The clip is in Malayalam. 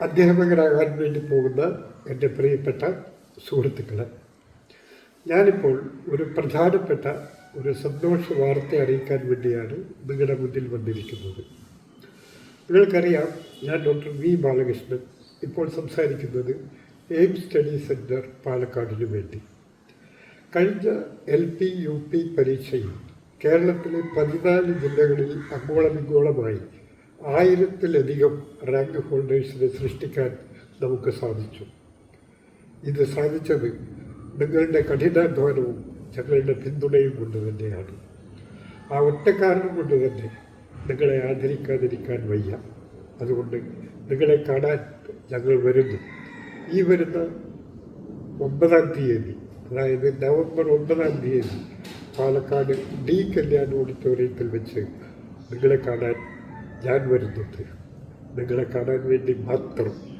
അധ്യാപകരാകാൻ വേണ്ടി പോകുന്ന എന്റെ പ്രിയപ്പെട്ട സുഹൃത്തുക്കളെ ഞാനിപ്പോൾ ഒരു പ്രധാനപ്പെട്ട ഒരു സന്തോഷ വാർത്ത അറിയിക്കാൻ വേണ്ടിയാണ് നിങ്ങളുടെ മുന്നിൽ വന്നിരിക്കുന്നത്. നിങ്ങൾക്കറിയാം ഞാൻ ഡോക്ടർ വി ബാലകൃഷ്ണൻ ഇപ്പോൾ സംസാരിക്കുന്നത് എയിം സ്റ്റഡി സെന്റർ പാലക്കാടിനു വേണ്ടി. കഴിഞ്ഞ എൽ പി യു പി പരീക്ഷയിൽ കേരളത്തിലെ പതിനാല് ജില്ലകളിൽ അങ്ങോളമിങ്ങോളമായി ആയിരത്തിലധികം റാങ്ക് ഹോൾഡേഴ്സിനെ സൃഷ്ടിക്കാൻ നമുക്ക് സാധിച്ചു. ഇത് സാധിച്ചത് നിങ്ങളുടെ കഠിനാധ്വാനവും ഞങ്ങളുടെ പിന്തുണയും കൊണ്ട് തന്നെയാണ്. ആ ഒറ്റ കൊണ്ട് തന്നെ നിങ്ങളെ ആദരിക്കാതിരിക്കാൻ വയ്യ. അതുകൊണ്ട് നിങ്ങളെ കാണാൻ ഞങ്ങൾ വരുന്നു. ഈ വരുന്ന ഒമ്പതാം തീയതി അതായത് നവംബർ ഒമ്പതാം തീയതി പാലക്കാട് ഡി കല്യാൺ ഓഡിറ്റോറിയത്തിൽ വെച്ച് നിങ്ങളെ കാണാൻ ഞാൻ വരുന്നുണ്ട്. നിങ്ങളെ കാണാൻ വേണ്ടി മാത്രം.